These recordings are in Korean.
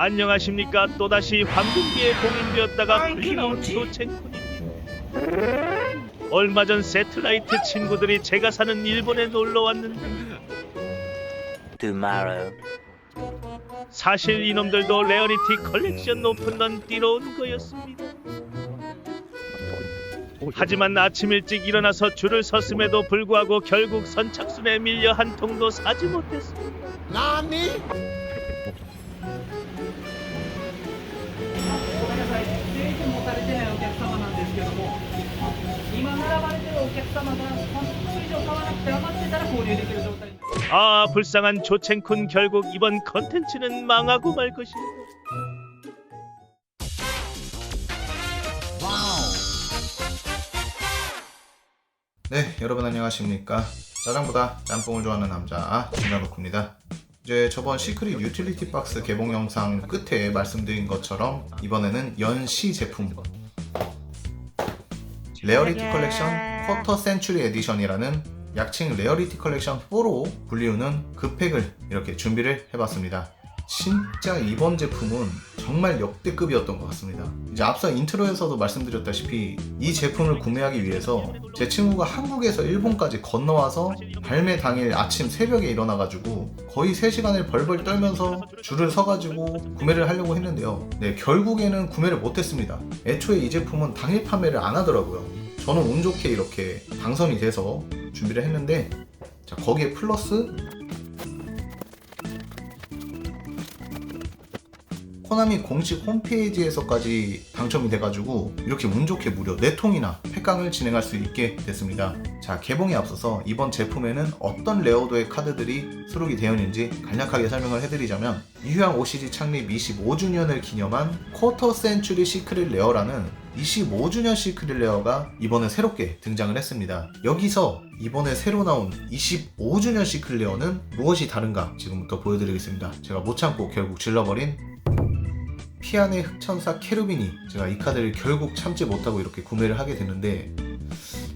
안녕하십니까? 또다시 황금기에 봉인되었다가 풀려나온 조첸쿤입니다. 얼마 전 세틀라이트 친구들이 제가 사는 일본에 놀러 왔는데 tomorrow. 사실 이놈들도 레어리티 컬렉션 높은 건 뛰러 온 거였습니다. 하지만 아침 일찍 일어나서 줄을 섰음에도 불구하고 결국 선착순에 밀려 한 통도 사지 못했습니다. ごめ 아 불쌍한 조첸쿤 결국 이번 컨텐츠는 망하고 말 것입니다. 네, 여러분 안녕하십니까? 짜장보다 짬뽕을 좋아하는 남자 김나덕입니다. 이제 저번 시크릿 유틸리티 박스 개봉 영상 끝에 말씀드린 것처럼 이번에는 연시 제품. 레어리티 컬렉션 쿼터 센츄리 에디션이라는 약칭 레어리티 컬렉션 4로 불리우는 그 팩을 이렇게 준비를 해봤습니다. 진짜 이번 제품은 정말 역대급이었던 것 같습니다. 이제 앞서 인트로에서도 말씀드렸다시피 이 제품을 구매하기 위해서 제 친구가 한국에서 일본까지 건너와서 발매 당일 아침 새벽에 일어나가지고 거의 3시간을 벌벌 떨면서 줄을 서가지고 구매를 하려고 했는데요. 네, 결국에는 구매를 못했습니다. 애초에 이 제품은 당일 판매를 안 하더라고요. 저는 운 좋게 이렇게 당선이 돼서 준비를 했는데 자, 거기에 플러스 코나미 공식 홈페이지에서까지 당첨이 돼가지고 이렇게 운 좋게 무려 4통이나 팩강을 진행할 수 있게 됐습니다. 자, 개봉에 앞서서 이번 제품에는 어떤 레어도의 카드들이 수록이 되어 있는지 간략하게 설명을 해드리자면 이휴양 OCG 창립 25주년을 기념한 쿼터 센츄리 시크릿 레어라는 25주년 시크릿 레어가 이번에 새롭게 등장을 했습니다. 여기서 이번에 새로 나온 25주년 시크릿 레어는 무엇이 다른가 지금부터 보여드리겠습니다. 제가 못 참고 결국 질러버린 피안의 흑천사 케루빈이 제가 이 카드를 결국 참지 못하고 이렇게 구매를 하게 되는데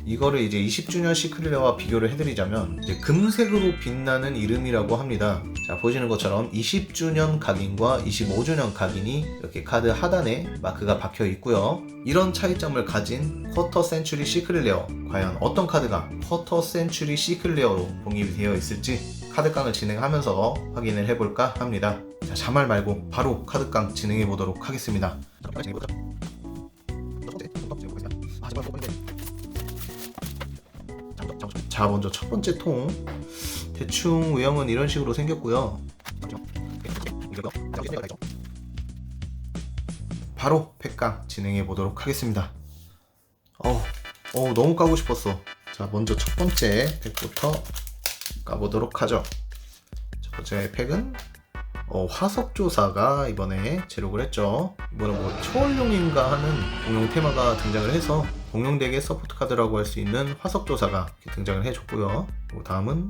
이거를 이제 20주년 시크릿레와 비교를 해드리자면 금색으로 빛나는 이름이라고 합니다. 자 보시는 것처럼 20주년 각인과 25주년 각인이 이렇게 카드 하단에 마크가 박혀 있고요. 이런 차이점을 가진 쿼터 센츄리 시크릿레어 과연 어떤 카드가 쿼터 센츄리 시크릿레어로 봉입이 되어 있을지 카드깡을 진행하면서 확인을 해볼까 합니다. 자, 자말 말고 바로 카드깡 진행해 보도록 하겠습니다. 자, 먼저 첫 번째 통. 대충 외형은 이런 식으로 생겼고요. 바로 팩깡 진행해 보도록 하겠습니다. 어우, 어우, 너무 까고 싶었어. 자, 먼저 첫 번째 팩부터 까보도록 하죠. 첫 번째 팩은 어, 화석조사가 이번에 제록을 했죠. 이번에 뭐 초월용인가 하는 공룡 테마가 등장을 해서 공룡덱의 서포트 카드라고 할 수 있는 화석조사가 등장을 해줬고요. 그리고 다음은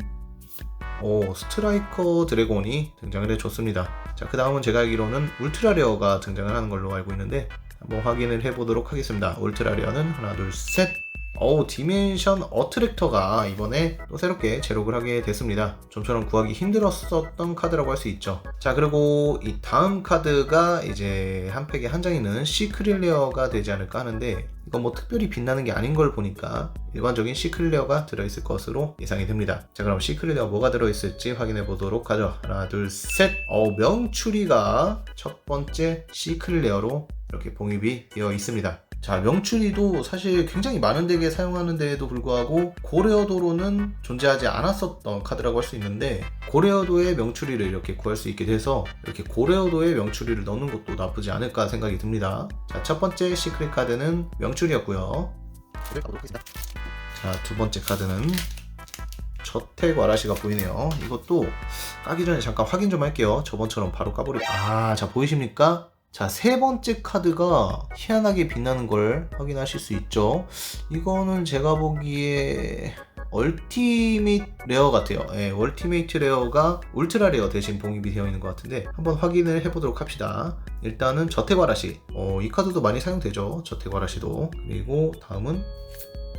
오, 스트라이커 드래곤이 등장을 해줬습니다. 자, 그 다음은 제가 알기로는 울트라 레어가 등장을 하는 걸로 알고 있는데 한번 확인을 해보도록 하겠습니다. 울트라 레어는 하나, 둘, 셋. 어우, 디멘션 어트랙터가 이번에 또 새롭게 제록을 하게 됐습니다. 좀처럼 구하기 힘들었었던 카드라고 할 수 있죠. 자, 그리고 이 다음 카드가 이제 한 팩에 한 장 있는 시크릿 레어가 되지 않을까 하는데 이건 뭐 특별히 빛나는 게 아닌 걸 보니까 일반적인 시크릿 레어가 들어있을 것으로 예상이 됩니다. 자, 그럼 시크릿 레어 뭐가 들어있을지 확인해 보도록 하죠. 하나, 둘, 셋. 어우, 명추리가 첫 번째 시크릿 레어로 이렇게 봉입이 되어 있습니다. 자, 명추리도 사실 굉장히 많은 덱에 사용하는 데에도 불구하고 고레어도로는 존재하지 않았었던 카드라고 할 수 있는데 고레어도의 명추리를 이렇게 구할 수 있게 돼서 이렇게 고레어도의 명추리를 넣는 것도 나쁘지 않을까 생각이 듭니다. 자, 첫 번째 시크릿 카드는 명추리였고요. 자, 두 번째 카드는 저택 와라시가 보이네요. 이것도 까기 전에 잠깐 확인 좀 할게요. 저번처럼 바로 까버리. 아, 자 보이십니까? 자, 세 번째 카드가 희한하게 빛나는 걸 확인하실 수 있죠. 이거는 제가 보기에 얼티밋 레어 같아요. 예, 얼티메이트 레어가 울트라 레어 대신 봉입이 되어 있는 것 같은데 한번 확인을 해보도록 합시다. 일단은 저택와라시. 어, 이 카드도 많이 사용되죠. 저택와라시도. 그리고 다음은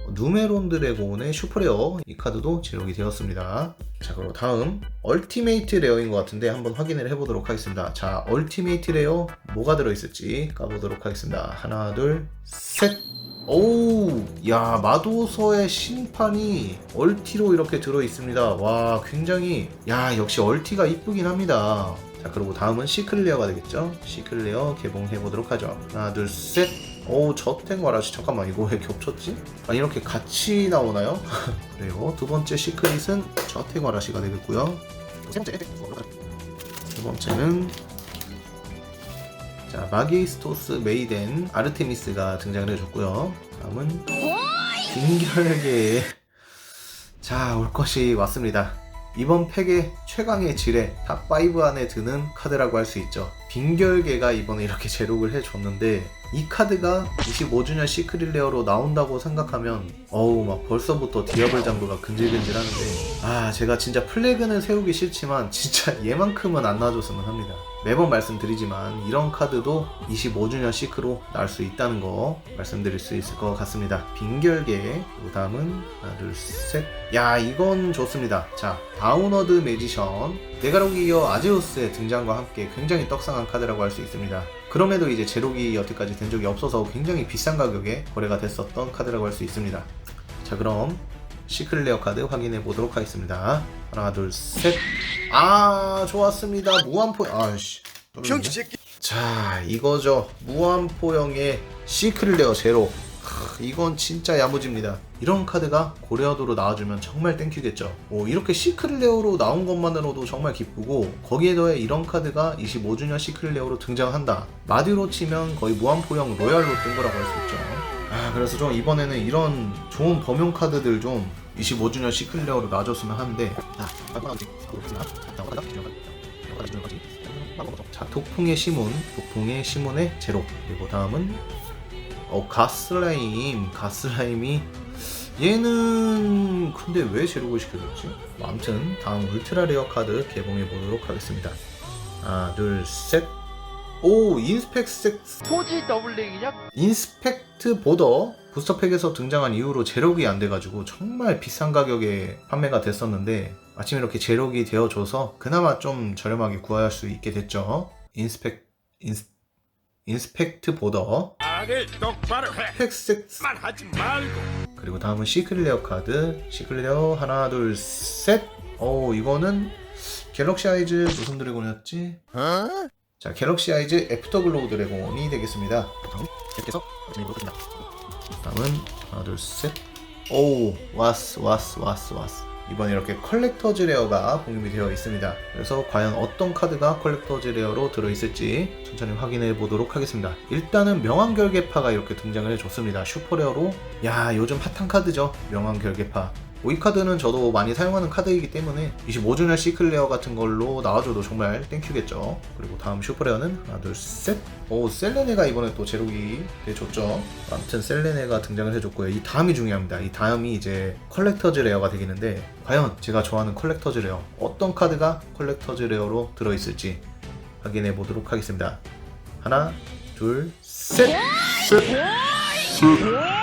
누메론 드래곤의 슈퍼레어 이 카드도 제록이 되었습니다. 자 그리고 다음 얼티메이트 레어인 것 같은데 한번 확인을 해보도록 하겠습니다. 자 얼티메이트 레어 뭐가 들어있을지 까보도록 하겠습니다. 하나 둘 셋. 오우 야 마도서의 신판이 얼티로 이렇게 들어있습니다. 와 굉장히 야 역시 얼티가 이쁘긴 합니다. 자 그리고 다음은 시클레어가 되겠죠. 시클레어 개봉해보도록 하죠. 하나 둘 셋. 오 저택 와라시 잠깐만 이거 왜 겹쳤지? 아 이렇게 같이 나오나요? 그래요. 두 번째 시크릿은 저택 와라시가 되겠고요. 세 번째는 자 마기스토스 메이덴 아르테미스가 등장을 해줬고요. 다음은 빙결계의 자올 것이 왔습니다. 이번 팩의 최강의 지뢰 탑5 안에 드는 카드라고 할 수 있죠. 빙결계가 이번에 이렇게 제록을 해줬는데 이 카드가 25주년 시크릿 레어로 나온다고 생각하면 어우 막 벌써부터 디아블 장부가 근질근질하는데 아 제가 진짜 플래그는 세우기 싫지만 진짜 얘만큼은 안 놔줬으면 합니다. 매번 말씀드리지만 이런 카드도 25주년 시크로 나올 수 있다는 거 말씀드릴 수 있을 것 같습니다. 빙결계 그 다음은 하나 둘셋야 이건 좋습니다. 자 다운워드 매지션 네가로기 이어 아제우스의 등장과 함께 굉장히 떡상한 카드라고 할 수 있습니다. 그럼에도 이제 제록이 여태까지 된 적이 없어서 굉장히 비싼 가격에 거래가 됐었던 카드라고 할 수 있습니다. 자 그럼 시클레어 카드 확인해 보도록 하겠습니다. 하나 둘 셋. 아 좋았습니다. 무한포 아씨. 병신 새끼. 자 이거죠. 무한포형의 시클레어 제로. 크, 이건 진짜 야무집니다. 이런 카드가 고레어도로 나와주면 정말 땡큐겠죠. 뭐 이렇게 시클레어로 나온 것만으로도 정말 기쁘고 거기에 더해 이런 카드가 25주년 시클레어로 등장한다. 마디로 치면 거의 무한포형 로얄로 뜬 거라고 할 수 있죠. 아 그래서 좀 이번에는 이런 좋은 범용 카드들 좀 25주년 시클레어로 놔줬으면 하는데 자 독풍의 시문 독풍의 시문의 제로 그리고 다음은 어 가스라임 가스라임이 얘는 근데 왜 제로를 시켜줬지? 뭐 아무튼 다음 울트라 레어 카드 개봉해 보도록 하겠습니다 하나 둘셋오 인스펙트 포지 더블링이냐? 인스펙트 보더 부스터팩에서 등장한 이후로 제록이 안 돼가지고 정말 비싼 가격에 판매가 됐었는데 마침 이렇게 제록이 되어줘서 그나마 좀 저렴하게 구할 수 있게 됐죠. 인스펙 인스 인스펙트 보더 말을 똑바로 해. 팩섹스 만 하지 말고. 그리고 다음은 시클레어 카드 시클레어 하나 둘셋 오 이거는 갤럭시 아이즈 무슨 드래곤이었지? 어? 자 갤럭시 아이즈 애프터글로우 드래곤이 되겠습니다 다음 계속해서 진행해보겠습니다 다음은 하나 둘셋 오우 왔어 왔어 왔어 왔어 이번에 이렇게 컬렉터즈 레어가 공유이 되어 있습니다. 그래서 과연 어떤 카드가 컬렉터즈 레어로 들어있을지 천천히 확인해 보도록 하겠습니다. 일단은 명왕결계파가 이렇게 등장을 해줬습니다. 슈퍼레어로. 야 요즘 핫한 카드죠? 명왕결계파 뭐 이 카드는 저도 많이 사용하는 카드이기 때문에 25주년 시클레어 같은 걸로 나와줘도 정말 땡큐겠죠. 그리고 다음 슈퍼레어는 하나 둘 셋. 오 셀레네가 이번에 또 제록이 해줬죠. 아무튼 셀레네가 등장을 해줬고요. 이 다음이 중요합니다. 이 다음이 이제 컬렉터즈 레어가 되겠는데 과연 제가 좋아하는 컬렉터즈 레어 어떤 카드가 컬렉터즈 레어로 들어있을지 확인해 보도록 하겠습니다. 하나 둘 셋. 셋. 아,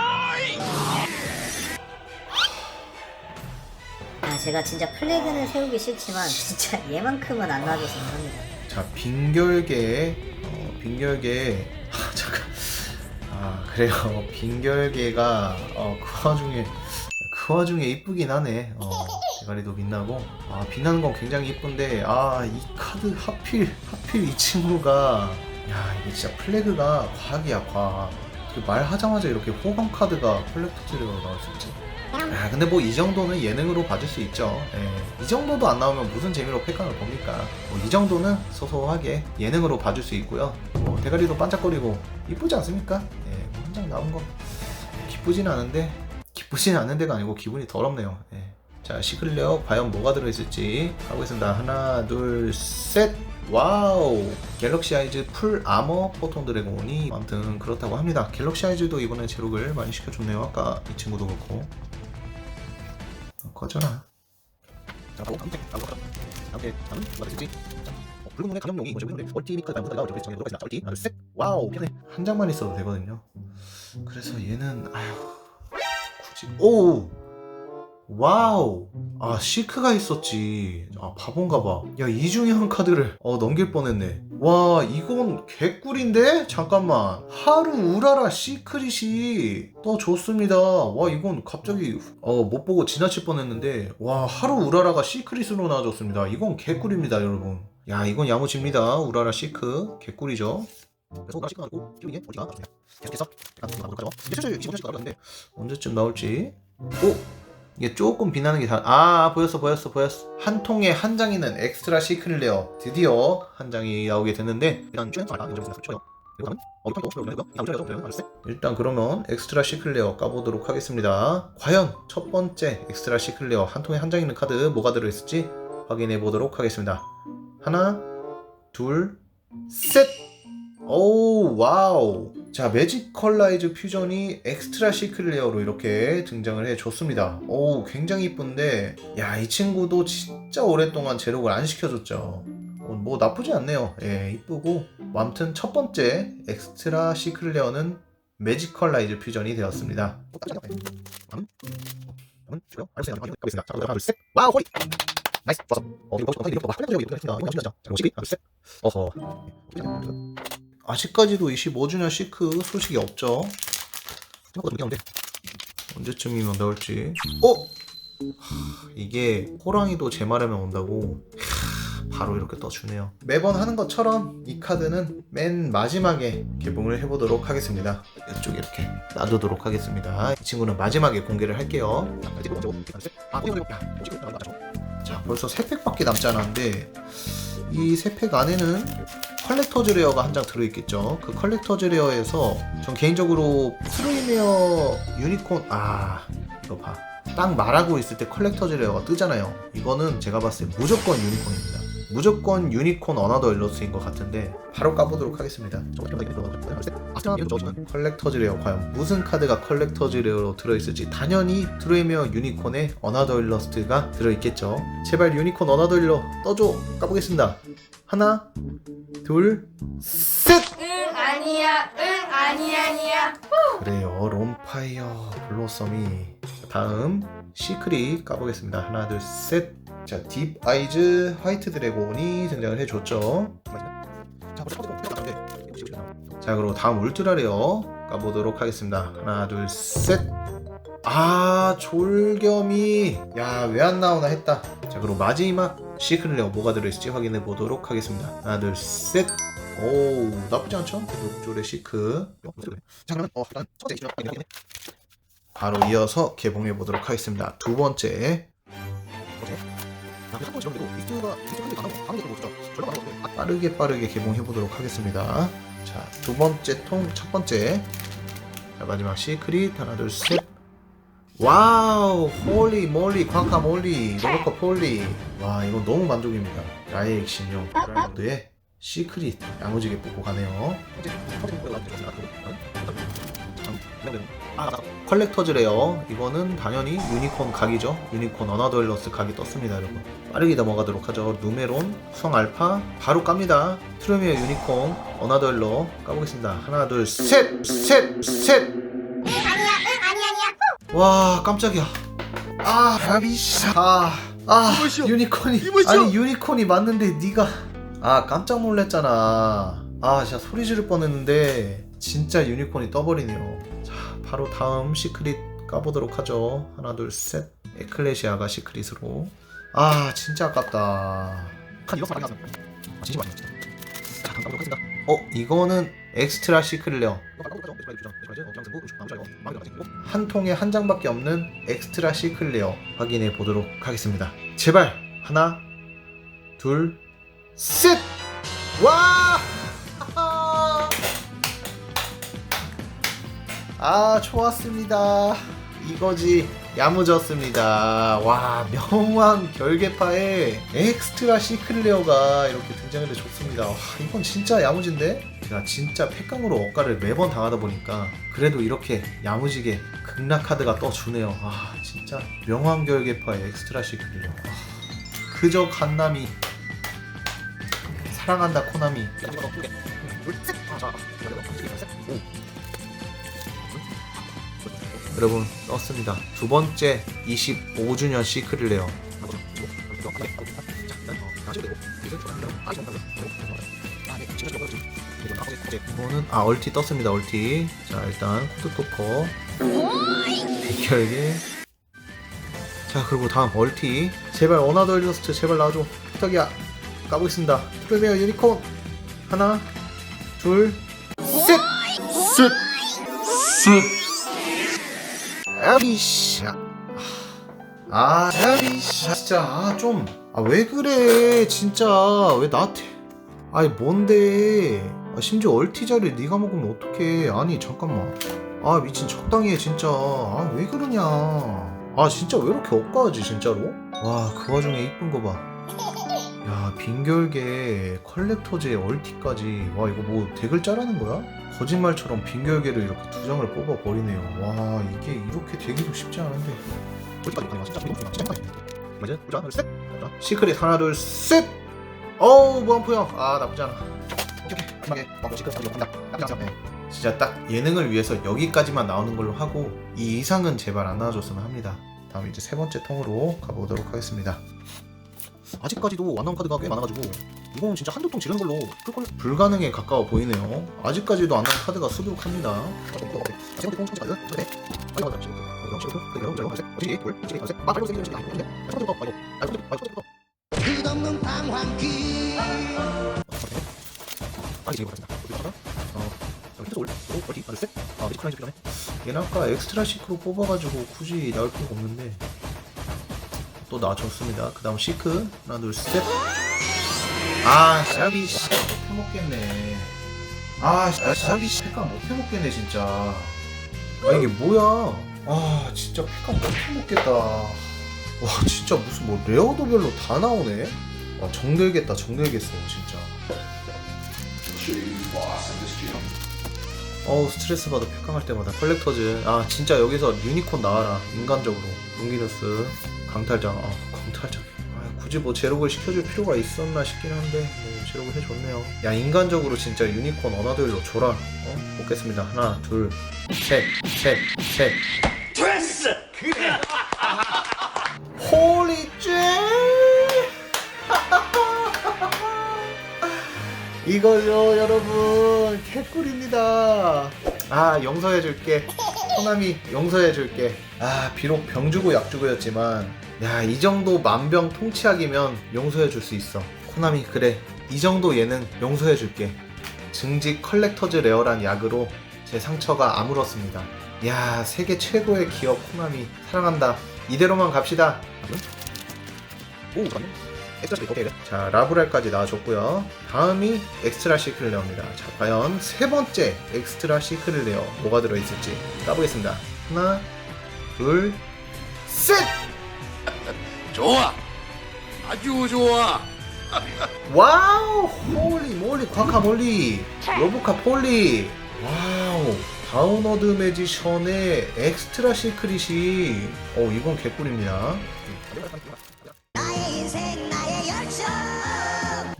제가 진짜 플래그는 세우기 싫지만 진짜 얘만큼은 안 놔줬으면 합니다. 자 빙결계 어, 빙결계 아 잠깐. 아 그래요. 빙결계가 어, 그 와중에 그 와중에 이쁘긴 하네. 어, 대가리도 빛나고. 아 빛나는 건 굉장히 이쁜데 아 이 카드 하필 하필 이 친구가 야 이게 진짜 플래그가 과학이야 과학. 그 말하자마자 이렇게 호감 카드가 컬렉터즈로 나올 수 있지 아 근데 뭐 이 정도는 예능으로 봐줄 수 있죠. 예. 이 정도도 안 나오면 무슨 재미로 팩강을 겁니까? 뭐 이 정도는 소소하게 예능으로 봐줄 수 있고요. 뭐 대가리도 반짝거리고 이쁘지 않습니까? 예, 뭐 한장 나온 거 기쁘진 않은데 기쁘진 않은 데가 아니고 기분이 더럽네요. 예. 자 시클레어 과연 뭐가 들어있을지 가보겠습니다. 하나 둘 셋. 와우 갤럭시 아이즈 풀 아머 포톤 드래곤이 아무튼 그렇다고 합니다 갤럭시 아이즈도 이번에 제록을 많이 시켜줬네요 아까 이 친구도 그렇고 어, 꺼져라. 자, 어, 붉은 문의 감염용이 뭐죠? 다음 부터가 어떻게 정해도록 하겠습니다. 멀티. 하나, 둘, 셋. 와우, 편해. 한 장만 있어도 되거든요. 그래서 얘는 아휴 시- 오 와우. 아 시크가 있었지. 아 바본가 봐야 이 중에 한 카드를 어 넘길 뻔했네. 와 이건 개꿀인데? 잠깐만. 하루 우라라 시크릿이. 또 좋습니다. 와 이건 갑자기 어 못 보고 지나칠 뻔했는데. 와 하루 우라라가 시크릿으로 나와줬습니다. 이건 개꿀입니다 여러분. 야 이건 야무집니다. 우라라 시크. 개꿀이죠. 계속해서 나가도록 하죠? 이제 슬슬 25년씩 나가는데 언제쯤 나올지. 오 이게 조금 빛나는 게 다, 아, 보였어, 보였어, 보였어. 한 통에 한 장이는 엑스트라 시크릿 레어. 드디어 한 장이 나오게 됐는데, 일단 어, 일단 그러면 엑스트라 시크릿 레어 까보도록 하겠습니다. 과연 첫 번째 엑스트라 시크릿 레어 한 통에 한 장 있는 카드 뭐가 들어있을지 확인해 보도록 하겠습니다. 하나, 둘, 셋! 오 와우 자 매지컬라이즈 퓨전이 엑스트라 시크릿 레어로 이렇게 등장을 해줬습니다. 오 굉장히 이쁜데 야 이 친구도 진짜 오랫동안 제록을 안 시켜줬죠. 어, 뭐 나쁘지 않네요. 예 이쁘고. 뭐 아무튼 첫 번째 엑스트라 시크릿 레어는 매지컬라이즈 퓨전이 되었습니다. 나이스 좋았어 어. 이거 이거 이렇게 했습니다 이거 그럼 시리 하나 둘셋 어허 아직까지도 25주년 시크 소식이 없죠. 언제쯤이면 나올지. 어? 하, 이게 호랑이도 제 말하면 온다고 하, 바로 이렇게 떠주네요. 매번 하는 것처럼 이 카드는 맨 마지막에 개봉을 해보도록 하겠습니다. 이쪽 이렇게 놔두도록 하겠습니다. 이 친구는 마지막에 공개를 할게요. 자, 벌써 3팩밖에 남지 않았는데 이세팩 안에는 컬렉터즈 레어가 한 장 들어있겠죠. 그 컬렉터즈 레어에서 전 개인적으로 프리미어 유니콘 아 이거 봐. 딱 말하고 있을 때 컬렉터즈 레어가 뜨잖아요. 이거는 제가 봤을 때 무조건 유니콘입니다. 무조건 유니콘 어나더 일러스트인 것 같은데 바로 까보도록 하겠습니다. 컬렉터즈 레어 과연 무슨 카드가 컬렉터즈 레어로 들어있을지 당연히 트루에미어 유니콘의 어나더 일러스트가 들어있겠죠. 제발 유니콘 어나더 일러 떠줘 까보겠습니다. 하나 둘 셋! 응 아니야. 응 아니야 아니야. 그래요 롬파이어 블로썸이. 자, 다음 시크릿 까보겠습니다. 하나 둘 셋 자 딥 아이즈 화이트 드래곤이 등장을 해줬죠. 자 그리고 다음 울트라 레어 까보도록 하겠습니다. 하나 둘 셋 아 졸겸이. 야 왜 안 나오나 했다. 자 그리고 마지막 시크릿 레어 뭐가 들어있을지 확인해 보도록 하겠습니다. 하나 둘 셋. 오 나쁘지 않죠? 욕조의 시크. 어 바로 이어서 개봉해 보도록 하겠습니다. 두 번째. 빠르게 빠르게 개봉해 보도록 하겠습니다. 자 두 번째 통 첫 번째. 자 마지막 시크릿. 하나 둘 셋 와우 홀리 몰리 쾅카몰리 로버커 폴리. 와 이건 너무 만족입니다. 나의 액션용 브라운드의 시크릿 야무지게 뽑고 가네요. 컬렉터즈 레어 이거는 당연히 유니콘 각이죠. 유니콘 어나더일러스 각이 떴습니다 여러분. 빠르게 넘어가도록 하죠. 누메론 수성 알파 바로 깝니다. 트루미어 유니콘 어나더일러 까보겠습니다. 하나 둘 셋 셋 셋 와 깜짝이야. 아 라비샤. 아, 아 이보시오. 유니콘이. 이보시오. 아니 유니콘이 맞는데 네가. 아 깜짝 놀랐잖아. 아 진짜 소리 지를 뻔했는데 진짜 유니콘이 떠버리네요. 자 바로 다음 시크릿 까보도록 하죠. 하나 둘셋. 에클레시아가 시크릿으로. 아 진짜 아깝다. 이거 나왔네 아 진심 많이 나왔다 자 다음 까보도록 하겠습니다. 어 이거는 엑스트라 시크릿 레어. 한 통에 한 장밖에 없는 엑스트라 시크릿 레어 확인해 보도록 하겠습니다. 제발 하나 둘셋! 와! 아 좋았습니다. 이거지 야무졌습니다 와 명왕 결계파에 엑스트라 시크릿 레어가 이렇게 등장을 해 좋습니다 와 이건 진짜 야무진데 제가 진짜 팩강으로 억가를 매번 당하다 보니까 그래도 이렇게 야무지게 극락 카드가 떠주네요 아 진짜 명왕 결계파의 엑스트라 시크릿 레어 아, 그저 간남이 사랑한다 코나미 여러분 떴습니다. 두 번째 25주년 시크릿레어. 이거는 아 얼티 떴습니다 얼티. 자 일단 코드 토커 백혈계 자 그리고 다음 얼티. 제발 어나더 일러스트 제발 나와줘. 부탁이야. 까보겠습니다. 프리미어 유니콘. 하나 둘셋셋셋 아비샤. 아 아비샤. 진짜 아 좀 아 왜 그래? 진짜 왜 나한테? 아니 뭔데? 아, 심지어 얼티자를 네가 먹으면 어떡해? 아니 잠깐만. 아 미친 적당히 해 진짜. 아 왜 그러냐? 아 진짜 왜 이렇게 억까하지 진짜로? 와 그 와중에 이쁜 거봐야 빈결계 컬렉터제 얼티까지. 와 이거 뭐 덱을 짜라는 거야? 거짓말처럼 빈결계를 이렇게 두 장을 뽑아 버리네요. 와 이게 이렇게 되기도 쉽지 않은데. 시크릿 하나 둘 셋! 어우 무한포형 아 나쁘지 않아. 오케이 오케이 시크릿 나쁘지 않아 네. 진짜 딱 예능을 위해서 여기까지만 나오는 걸로 하고 이 이상은 제발 안 나와줬으면 합니다. 다음 이제 세 번째 통으로 가보도록 하겠습니다. 아직까지도 안 나온 카드가 꽤 많아가지고 이건 진짜 한두 통 지르는 걸로 끌걸 불가능에 가까워 보이네요 아직까지도 안 나온 카드가 수두룩합니다 네그 아, 빨리 진행해 보겠습니다. 어, 여기 올, 오, 어디? 셋. 아, 필요하네. 얘는 아까 엑스트라 시크로 뽑아가지고 굳이 나올 필요가 없는데 또 나와줬습니다. 그 다음 시크 하나, 둘, 셋. 아, 샤비 씨 못해 먹겠네. 아, 샤- 샤비 씨 패가 못해 먹겠네 진짜. 아 이게 뭐야? 아, 진짜 패가 못해 먹겠다. 와, 진짜 무슨 뭐 레어도 별로 다 나오네. 와, 정들겠다, 정들겠어 진짜. 어우 스트레스 받아 팩강할 때마다 컬렉터즈 아 진짜 여기서 유니콘 나와라 인간적으로 용기너스 강탈장 아 강탈장 아 굳이 뭐 제로글 시켜줄 필요가 있었나 싶긴 한데 뭐 제로글 해줬네요. 야 인간적으로 진짜 유니콘 어나더일로 줘라 어? 먹겠습니다. 하나 둘셋셋셋. 됐어. 그래. 홀리죄 이걸요 여러분. 개꿀입니다. 아 용서해줄게. 호남이 용서해줄게. 아 비록 병주고 약주고였지만 야 이 정도 만병 통치약이면 용서해 줄 수 있어. 코나미 그래. 이 정도 예능 용서해 줄게. 증직 컬렉터즈 레어란 약으로 제 상처가 아물었습니다. 야 세계 최고의 기업 코나미. 사랑한다. 이대로만 갑시다. 오 맞네 자 라브랄까지 나와줬고요. 다음이 엑스트라 시크릿 레어입니다. 자 과연 세 번째 엑스트라 시크릿 레어 뭐가 들어있을지 까보겠습니다. 하나 둘 셋 좋아. 아주 좋아. 와우 홀리 몰리 과카몰리 로보카 폴리 와우 다운워드 매지션의 엑스트라 시크릿이 어 이건 개꿀입니다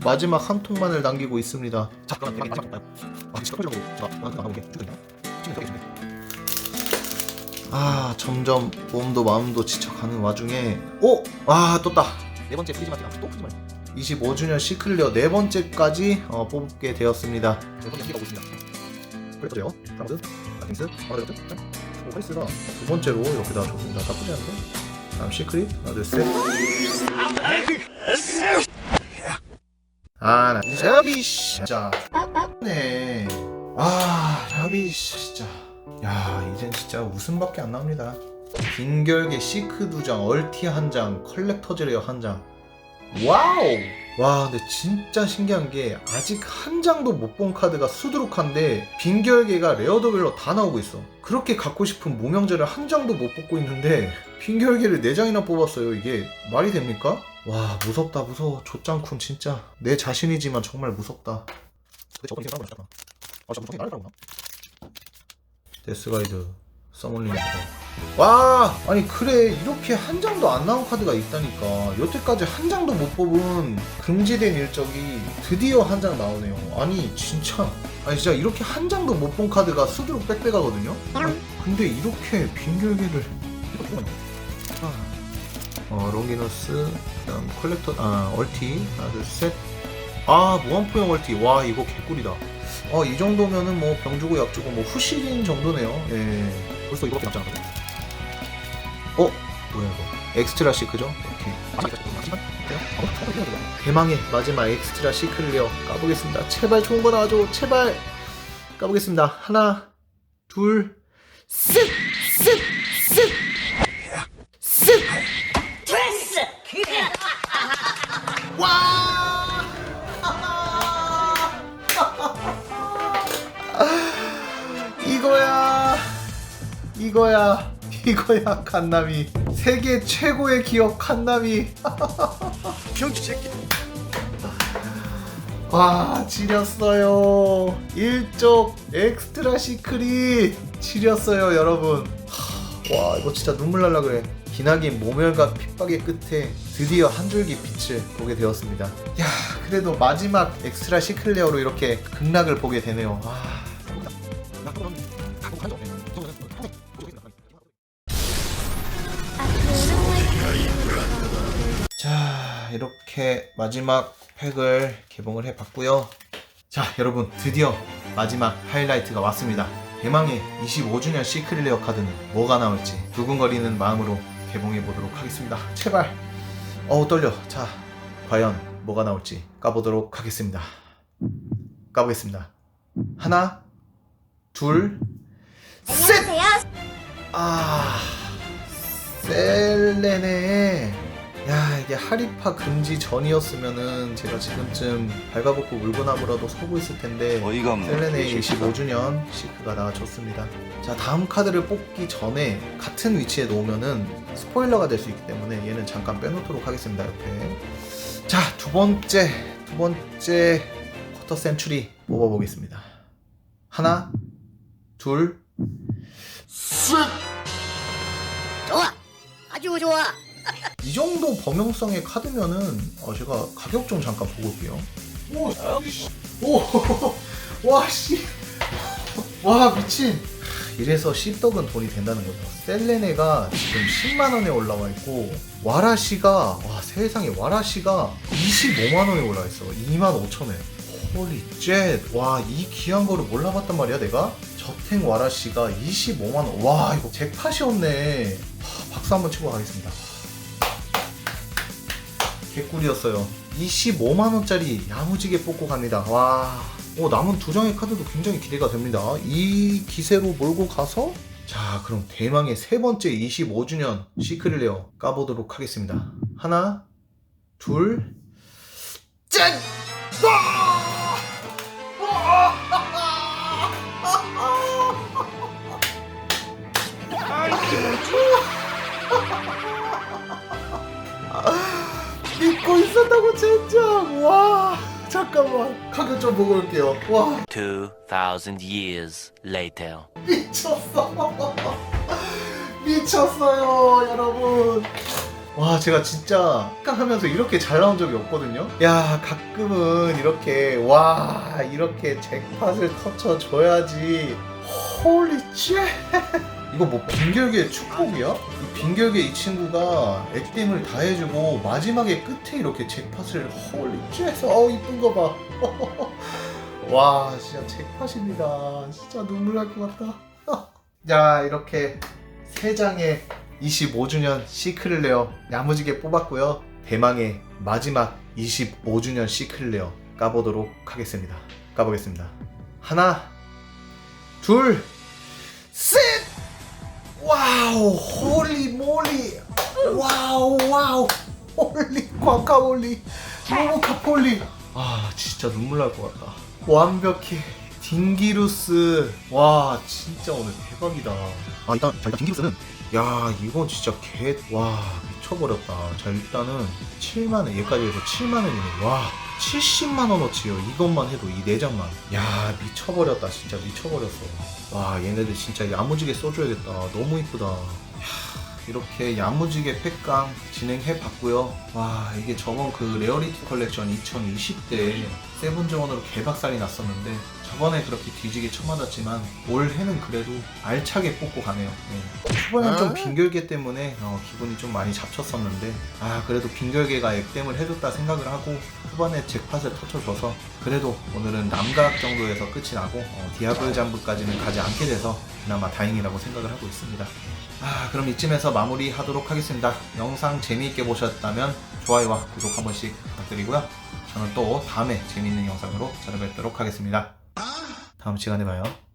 마지막 한 통만을 남기고 있습니다 자 그럼 마지막 아 진짜 깜짝이야 자 나가볼게 쭉 아 점점 몸도 마음도 지쳐가는 와중에 오! 와 떴다. 네 번째 프리즈마티가 또 프리즈마 25주년 시클리어 네 번째까지 어, 뽑게 되었습니다. 네 번째 연기가 오고 있습니다. 그랬죠 프랑스? 라틴스? 어나더죠? 오 카리스가 두 번째로 이렇게 나와줬습니다. 나쁘지 않은데 다음 시크릿 하나 둘셋. 아, 나 샤비씨 진짜 네. 아, 샤비씨 진짜. 야, 이젠 진짜 웃음밖에 안 나옵니다. 빈결계 시크 두 장, 얼티 한 장, 컬렉터즈 레어 한 장. 와우! 와, 근데 진짜 신기한 게 아직 한 장도 못 본 카드가 수두룩한데 빈결계가 레어도별로 다 나오고 있어. 그렇게 갖고 싶은 무명제를 한 장도 못 뽑고 있는데 빈결계를 네 장이나 뽑았어요. 이게 말이 됩니까? 와 무섭다 무서워 조짱쿤 진짜 내 자신이지만 정말 무섭다 살아 데스가이드 서멀링입니다 와 아니 그래. 이렇게 한 장도 안 나온 카드가 있다니까. 여태까지 한 장도 못 뽑은 금지된 일적이 드디어 한 장 나오네요. 아니 진짜. 아니 진짜 이렇게 한 장도 못 본 카드가 수두룩 빽빽하거든요? 근데 이렇게 빈결계를 아. 어 롱기너스 그다음 컬렉터 아 얼티. 하나 둘셋아 무한포용 얼티. 와 이거 개꿀이다 어 이 정도면은 뭐 병주고 약주고 뭐 후실인 정도네요. 예. 벌써 이거밖에 남지 않았거든 어? 뭐야 이거? 엑스트라 시크죠? 오케이. 대망의 마지막 엑스트라 시크를요 까보겠습니다. 제발 좋은 거 나와줘. 제발 까보겠습니다. 하나 둘 셋 셋 셋셋! 와! 이거야. 이거야, 칸나미. 세계 최고의 기업 칸나미. 병주 새끼. 와, 지렸어요. 일족 엑스트라 시크릿 지렸어요, 여러분. 하, 와, 이거 진짜 눈물 날라 그래. 기나긴 모멸과 핍박의 끝에 드디어 한 줄기 빛을 보게 되었습니다. 야, 그래도 마지막 엑스트라 시클레어로 이렇게 극락을 보게 되네요. 아. 이렇게 마지막 팩을 개봉을 해봤고요. 자, 여러분 드디어 마지막 하이라이트가 왔습니다. 대망의 25주년 시크릿 레어 카드는 뭐가 나올지 두근거리는 마음으로 개봉해 보도록 하겠습니다. 제발. 어우 떨려. 자, 과연 뭐가 나올지 까보도록 하겠습니다. 까보겠습니다. 하나, 둘, 셋. 아, 셀레네. 야 이게 하리파 금지 전이었으면은 제가 지금쯤 발가벗고 물고나무라도 서고 있을 텐데 어이가 없네. 셀레네의 25주년 시크가 나와줬습니다. 자 다음 카드를 뽑기 전에 같은 위치에 놓으면은 스포일러가 될 수 있기 때문에 얘는 잠깐 빼놓도록 하겠습니다 옆에. 자 두 번째 두 번째 쿼터 센츄리 뽑아보겠습니다. 하나 둘 좋아 아주 좋아 이 정도 범용성의 카드면은 어, 제가 가격 좀 잠깐 보고 올게요. 오, 오, 와 씨, 와 미친. 이래서 씹덕은 돈이 된다는 거죠. 셀레네가 지금 10만 원에 올라와 있고 와라시가 와 세상에 와라시가 25만 원에 올라 있어. 2만 5천 원. 홀리 쉣. 와, 이 귀한 거를 몰라봤단 말이야, 내가? 저탱 와라시가 25만 원. 와, 이거 잭팟이었네. 하, 박수 한번 치고 가겠습니다. 개꿀이었어요. 25만원짜리 야무지게 뽑고 갑니다. 와. 어, 남은 두 장의 카드도 굉장히 기대가 됩니다. 이 기세로 몰고 가서 자, 그럼 대망의 세 번째 25주년 시크릿 레어 까보도록 하겠습니다. 하나, 둘, 짠! 와! 믿고 있었다고 젠장 와 잠깐만. 가격 좀 보고 올게요. 와. 2,000 years later. 미쳤어. 미쳤어요 여러분. 와 제가 진짜 깡하면서 이렇게 잘 나온 적이 없거든요. 야 가끔은 이렇게 와 이렇게 잭팟을 터쳐줘야지. 홀리 쉣 이거 뭐 빈결계 축복이야? 이 빈결계 이 친구가 액땜을 다 해주고 마지막에 끝에 이렇게 잭팟을 홀리 쉣 어우 이쁜 거 봐. 와 진짜 잭팟입니다. 진짜 눈물 날 것 같다. 자 이렇게 세 장의 25주년 시크릿레어 야무지게 뽑았고요. 대망의 마지막 25주년 시크릿레어 까보도록 하겠습니다. 까보겠습니다. 하나 둘 셋 와우 홀리 몰리. 와우 와우. 홀리 과카몰리. 모모카폴리. 아 진짜 눈물 날 것 같다. 완벽해. 딩기루스. 와 진짜 오늘 대박이다. 아 일단 자 일단 딩기루스는 야 이건 진짜 개 와 미쳐버렸다. 자 일단은 7만원 얘까지 해서 7만원이네. 와 70만원어치요. 이것만 해도 이 4장만. 야 미쳐버렸다 진짜. 미쳐버렸어. 와 얘네들 진짜 야무지게 써줘야겠다. 너무 이쁘다 이렇게 야무지게 팩강 진행해 봤고요. 와 이게 저번 그 레어리티 컬렉션 2020때 세븐즈원으로 개박살이 났었는데 저번에 그렇게 뒤지게 쳐맞았지만 올해는 그래도 알차게 뽑고 가네요. 네. 초반엔 좀 빈결계 때문에 어, 기분이 좀 많이 잡쳤었는데 아 그래도 빈결계가 액땜을 해줬다 생각을 하고 후반에 잭팟을 터쳐줘서 그래도 오늘은 남각 정도에서 끝이 나고 어, 디아블 잠브까지는 가지 않게 돼서 그나마 다행이라고 생각을 하고 있습니다. 아 그럼 이쯤에서 마무리하도록 하겠습니다. 영상 재미있게 보셨다면 좋아요와 구독 한 번씩 부탁드리고요. 저는 또 다음에 재미있는 영상으로 찾아뵙도록 하겠습니다. 다음 시간에 봐요.